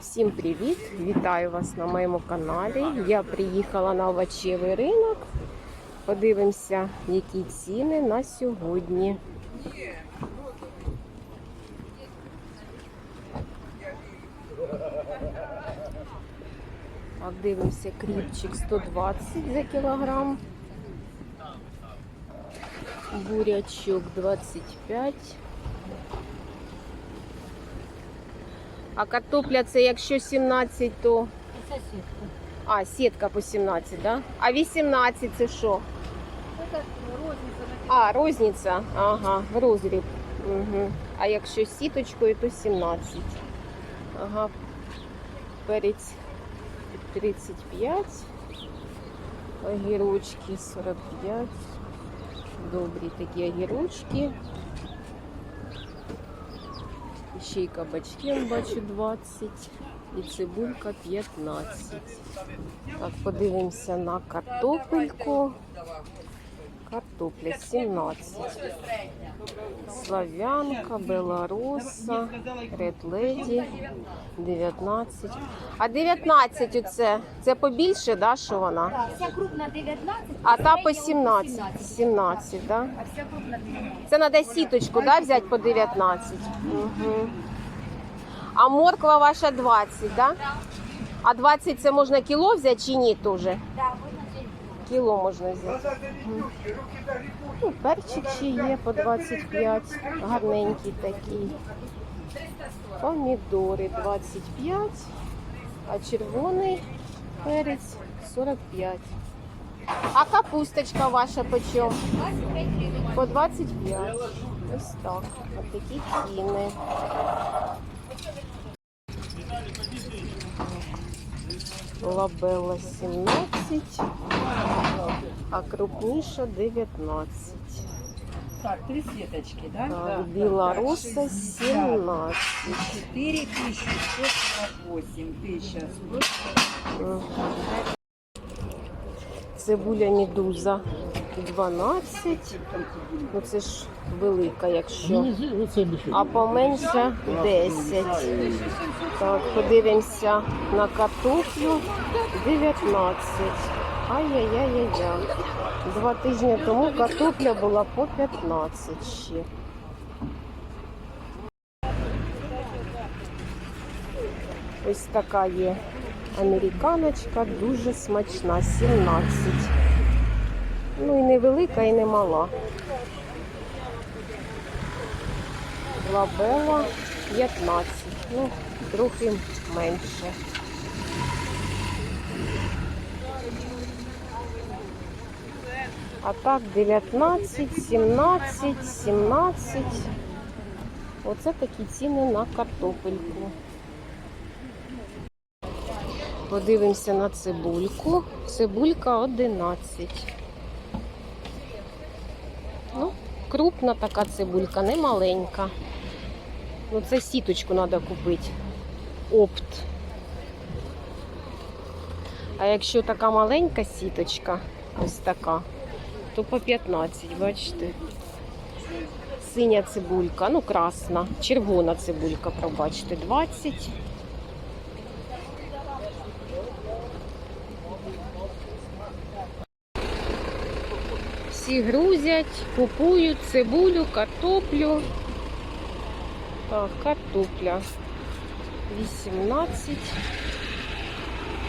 Всім привіт! Вітаю вас на моєму каналі. Я приїхала на овочевий ринок. Подивимося, які ціни на сьогодні. Так, дивимося, кріпчик 120 за кілограм. Бурячок 25. А картопля це якщо 17, то. Це сітка. А, сітка по 17, да? А 18 це що? Це розниця А, розниця. Ага, розріб. Угу. А якщо сіточкою, то 17. Ага. Перець 35. Огірочки 45. Добрі такі огірочки. Ще й кабачки, бачу 20. І цибулька 15. Так, подивимося на картопельку. Картопля 17. Славянка, Беларуса, Ред Леді 19. А 19 оце, це побільше, да, що вона? Вся крупна 19, А та по середня 17. 17, да? А вся крупна 19. Це треба сіточку, да, взяти по 19. Угу. А морква ваша 20, да? А 20 це можна кіло взяти чи ні теж? Да. Кіло можна взяти. Ну, перчик ще є по 25, гарненький такий. Помідори 25, а червоний перець 45. А капусточка ваша по чому? По 25. Ось так. Ось такі ціни. Лабела 17, а крупніша 19. Так, три сеточки, да? Так, Білоруса 17. 4148, 1100. Мгм. Цибуля медуза 12. Ну це ж велика, якщо. А поменше 10. Так, подивимося на картоплю 19. Ай-яй-яй-яй-яй. Два тижні тому картопля була по 15 ще. Ось така є американочка, дуже смачна, 17. Ну і не велика, і не мала. Лабела 15. Ну, трохи менше. А так 19, 17, 17. Оце такі ціни на картопельку. Подивимося на цибульку. Цибулька 11. Ну, крупна така цибулька, не маленька. Ну, це сіточку треба купити. Опт. А якщо така маленька сіточка, ось така, то по 15, бачите. Синя цибулька, ну красна, червона цибулька, пробачте, 20. Всі грузять, купують цибулю, картоплю. Так, картопля 18,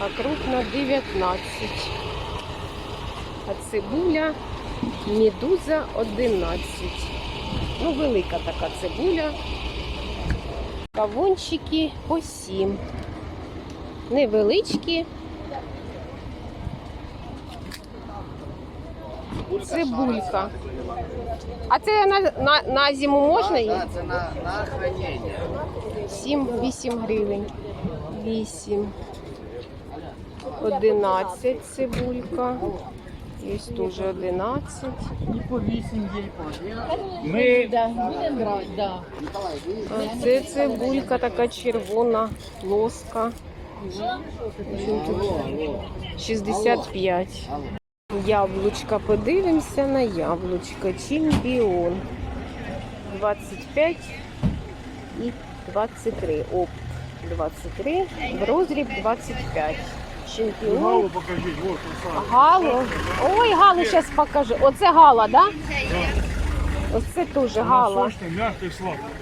а крупна 19. А цибуля медуза 11. Ну, велика така цибуля. Кавунчики по 7. Невеличкі. Цибулька. А це на, на, на зиму можна її? Це на, на хранення. 7-8 гривень. 8. 11 цибулька. Є теж 11. І по 8 є, по 11. Ми Будемо брати, да. А це цибулька така червона, плоска. 65. Яблучка. Подивимося на яблучка. Чемпіон. 25 і 23. Опт. 23, в розріб 25. Чемпіон. Галу покажіть, вот. Галу. Ой, Галу зараз покажу. Оце Гала, да? Оце теж Гала.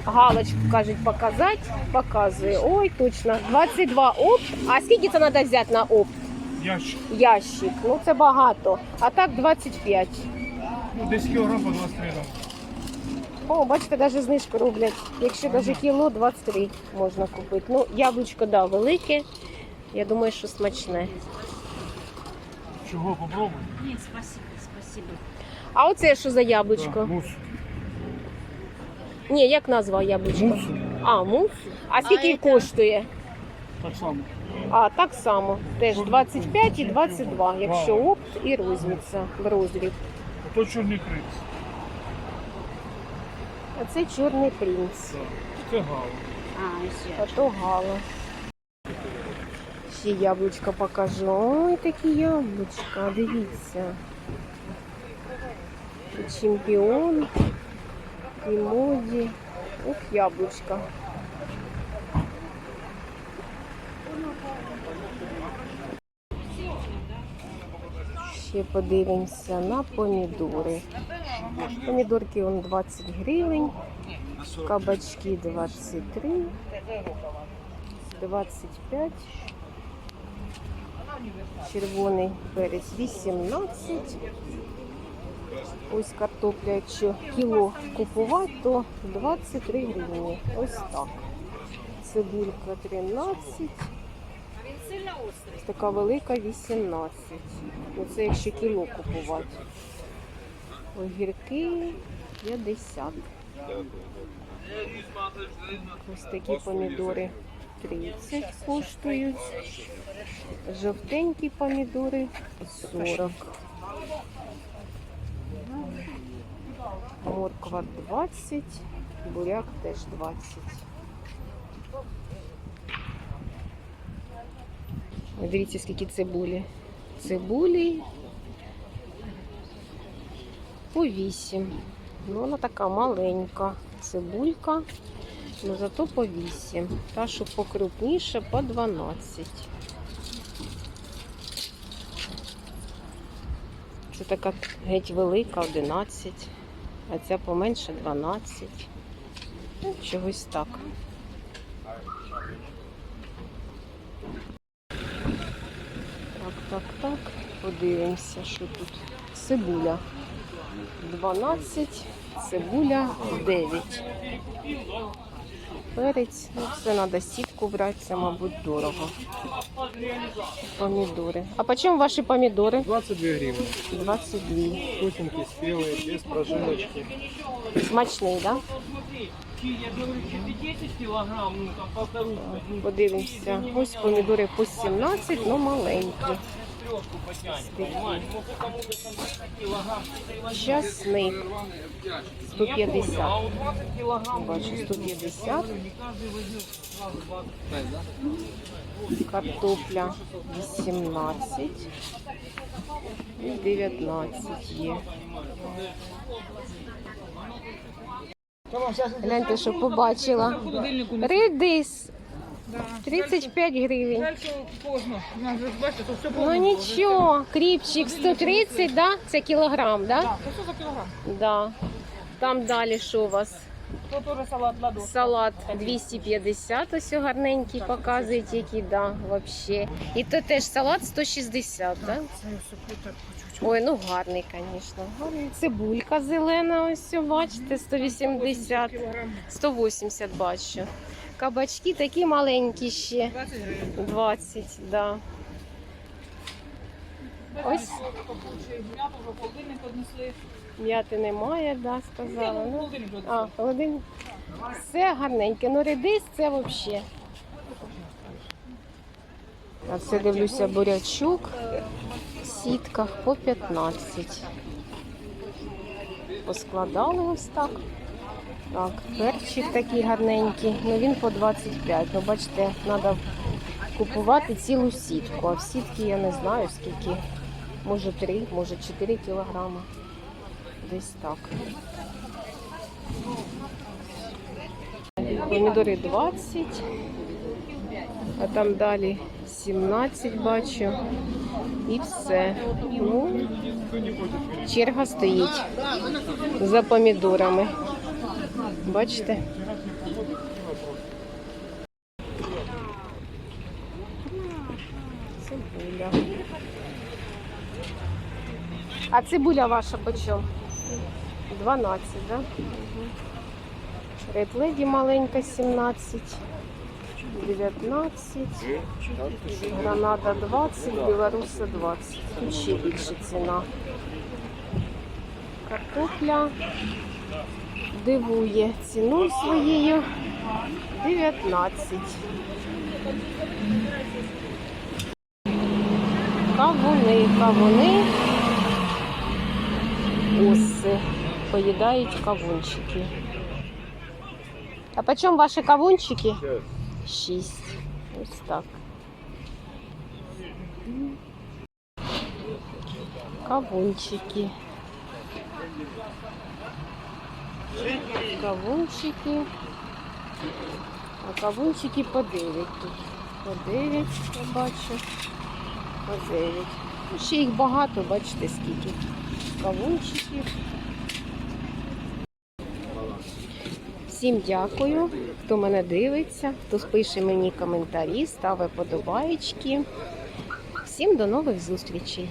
Галочку кажуть показати. Показує. Ой, точно. 22 оп. А скільки це треба взяти на оп? Ящик. Ящик. Ну це багато. А так 25. Ну, десь кілограм по 23 там. О, бачите, навіть знижку роблять. Якщо навіть кіло 23 можна купити. Ну, яблучко, да, велике. Я думаю, що смачне. Чого, попробуй. Нет, спасибо, спасибо. А оце що за яблучко? Мус. Ні, як назва яблучко? Мус. А, мус? А скільки коштує? Так само. А, так само. Теж 25 і 22, якщо опт і в розріб. А то чорний принц. А це чорний принц. Це гала. А, еще. А то гала. Ще яблучка покажу. Ой, такі яблучка, дивіться. Чемпіон, і моді. Ух, яблучка. Ще подивимося на помідори. Помідорки он 20 гривень, кабачки 23, 25, червоний перець 18. Ось картопля, якщо кіло купувати, то 23 гривні. Ось так. Цибулька 13. Така велика 18. Оце якщо кіло купувати. Огірки 50. Ось такі помідори 30 коштують. Жовтенькі помідори 40. Морква 20, буряк теж 20. Дивіться, скільки цибулі. Цибулі по 8. Ну, вона така маленька цибулька, але зато по 8. Та, що покрупніше, по 12. Це така геть велика, 11, а ця поменше 12. Ну, чогось так. Так, так, так. Подивимося, що тут. Цибуля 12, цибуля 9. Перець, ну це треба сітку брати, це, мабуть, дорого. Помідори. А по чому ваші помідори? 22 гривны. 22. Вкусненькие, спелые, без прожиночки. Смачний, так? Я говорю, тебе 10 килограмм, ну там полторы. Да? Подивимося. Ось помідори по 17, ну маленькі. Трёшку потянет, Такі. понимаешь? Ну кому-то там 10 килограмм, ты и возьмешь. Часник Я 150. понял, а вот 20 килограмм, Бачу, ну, 150. я говорю, не каждый возьмет сразу 20. Картопля 18 і 19 є. Гляньте, що побачила. Редис 35 гривень. Дальше поздно. У нас же, бачите, тут все Ну нічого, кріпчик 130, да? Це кілограм, да? Так, це за кілограм? Да. Там далі що у вас? Тут теж салат ладошка. Салат 250, ось гарненький показують, який, да, вообще. І то теж салат 160, да? Ой, ну гарний, звісно. Гарний. Цибулька зелена, ось бачите, 180, 180 бачу. Кабачки такі маленькі ще. 20 гривень. 20, да. Ось М'яту вже холодильник однесли. м'яти немає, да, сказала. Ну, а, холодильник. Все гарненьке. Ну, редис це взагалі. А це дивлюся бурячок в сітках по 15. Поскладали ось так. Так, перчик такий гарненький, ну він по 25. Ну, бачите, треба купувати цілу сітку. А в сітки я не знаю скільки. Може 3, може 4 кілограми. Десь так. Помідори 20, А там далі 17 бачу. І все. Ну, черга стоїть за помідорами. Бачите? Цибуля. А цибуля ваша по чому? 12, да? Ред леді маленька 17, 19, гранада 20, білоруса 20. Тут ще більше ціна. Картопля дивує ціною своєю 19. Кавуни, кавуни. Оси поїдають кавунчики. А по чому ваші кавунчики? Шість. Ось так. Кавунчики. Кавунчики. А кавунчики по 9 тут. По 9 я бачу. По 9. Ну, ще їх багато, бачите скільки. Кавунчиків. Всім дякую, хто мене дивиться, хто пише мені коментарі, ставить подобаєчки. Всім до нових зустрічей.